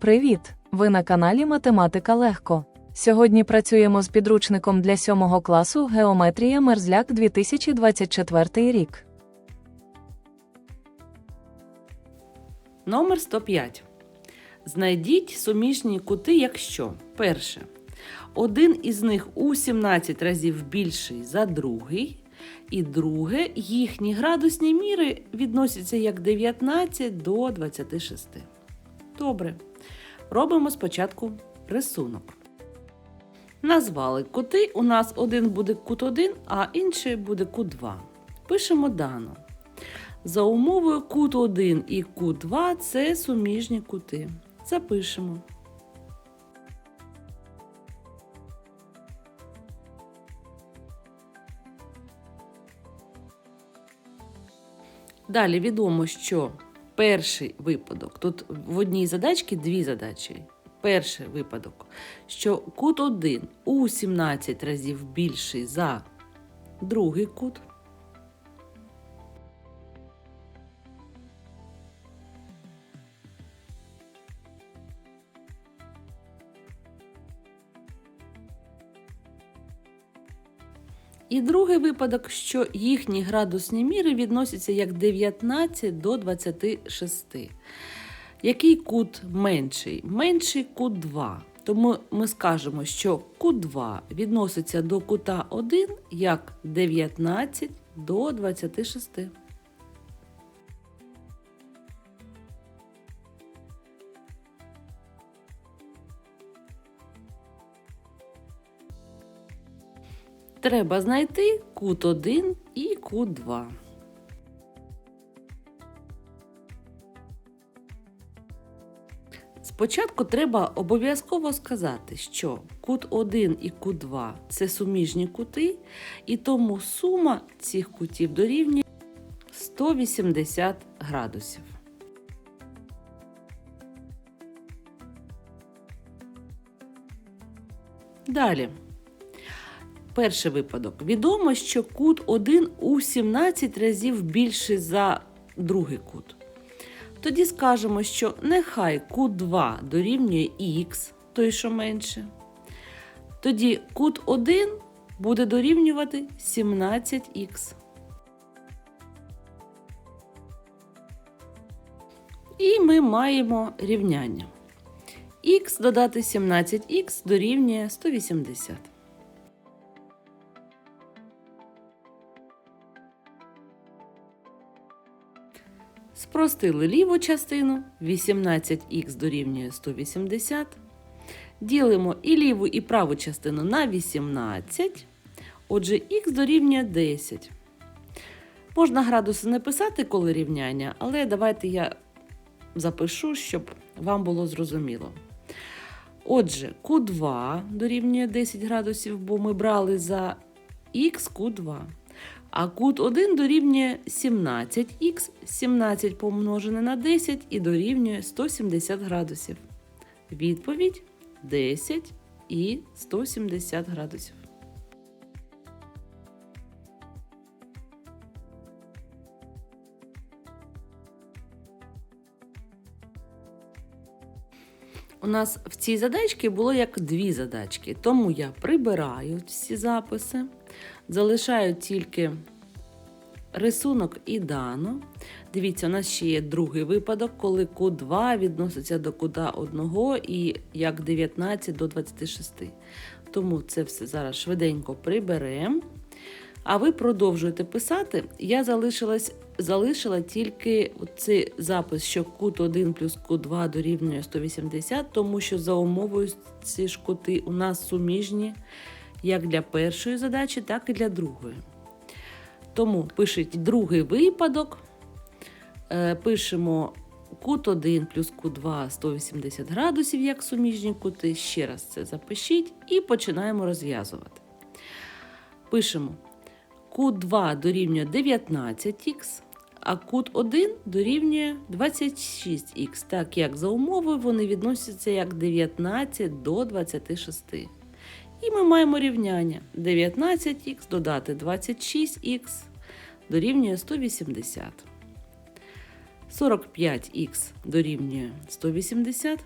Привіт! Ви на каналі Математика Легко. Сьогодні працюємо з підручником для 7 класу Геометрія Мерзляк 2024 рік. Номер 105. Знайдіть суміжні кути, якщо перше. Один із них у 17 разів більший за другий. І друге, їхні градусні міри відносяться як 19 до 26. Добре. Робимо спочатку рисунок. Назвали кути. У нас один буде кут 1, а інший буде кут 2. Пишемо дано. За умовою кут 1 і кут 2 це суміжні кути. Запишемо. Далі відомо, що перший випадок, тут в одній задачці дві задачі. Перший випадок, що кут 1 у 17 разів більший за другий кут. І другий випадок, що їхні градусні міри відносяться як 19 до 26. Який кут менший? Менший кут 2. Тому ми скажемо, що кут 2 відноситься до кута 1 як 19 до 26. Треба знайти кут 1 і кут 2. Спочатку треба обов'язково сказати, що кут 1 і кут 2 це суміжні кути, і тому сума цих кутів дорівнює 180 градусів. Далі. Перший випадок. Відомо, що кут 1 у 17 разів більший за другий кут. Тоді скажемо, що нехай кут 2 дорівнює х, той, що менше. Тоді кут 1 буде дорівнювати 17х. І ми маємо рівняння. х додати 17х дорівнює 180. Спростили ліву частину 18х дорівнює 180. Ділимо і ліву, і праву частину на 18. Отже, х дорівнює 10. Можна градуси не писати, коли рівняння, але давайте я запишу, щоб вам було зрозуміло. Отже, Q2 дорівнює 10 градусів, бо ми брали за х Q2. А кут 1 дорівнює 17х, 17 помножене на 10 і дорівнює 170 градусів. Відповідь 10 і 170 градусів. У нас в цій задачці було як дві задачки, тому я прибираю всі записи, залишаю тільки рисунок і дано. Дивіться, у нас ще є другий випадок, коли кут 2 відноситься до кута 1 і як 19 до 26. Тому це все зараз швиденько приберемо. А ви продовжуєте писати. Я залишилась, залишила тільки цей запис, що кут 1 плюс кут 2 дорівнює 180, тому що за умовою ці ж кути у нас суміжні як для першої задачі, так і для другої. Тому пишіть другий випадок. Е, Пишемо кут 1 плюс кут 2 180 градусів, як суміжні кути. Ще раз це запишіть і починаємо розв'язувати. Пишемо кут 2 дорівнює 19х, а кут 1 дорівнює 26х, так як за умовою вони відносяться як 19 до 26. І ми маємо рівняння 19х додати 26х дорівнює 180. 45х дорівнює 180.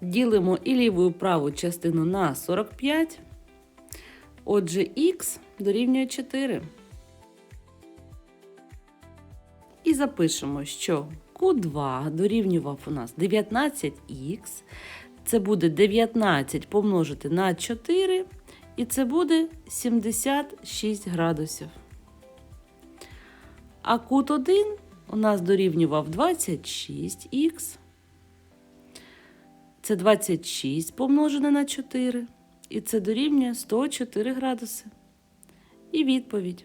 Ділимо і ліву і праву частину на 45. Отже, х дорівнює 4. І запишемо, що Q2 дорівнював у нас 19х. Це буде 19 помножити на 4, і це буде 76 градусів. А кут 1 у нас дорівнював 26х. Це 26 помножене на 4. І це дорівнює 104 градуси. І відповідь.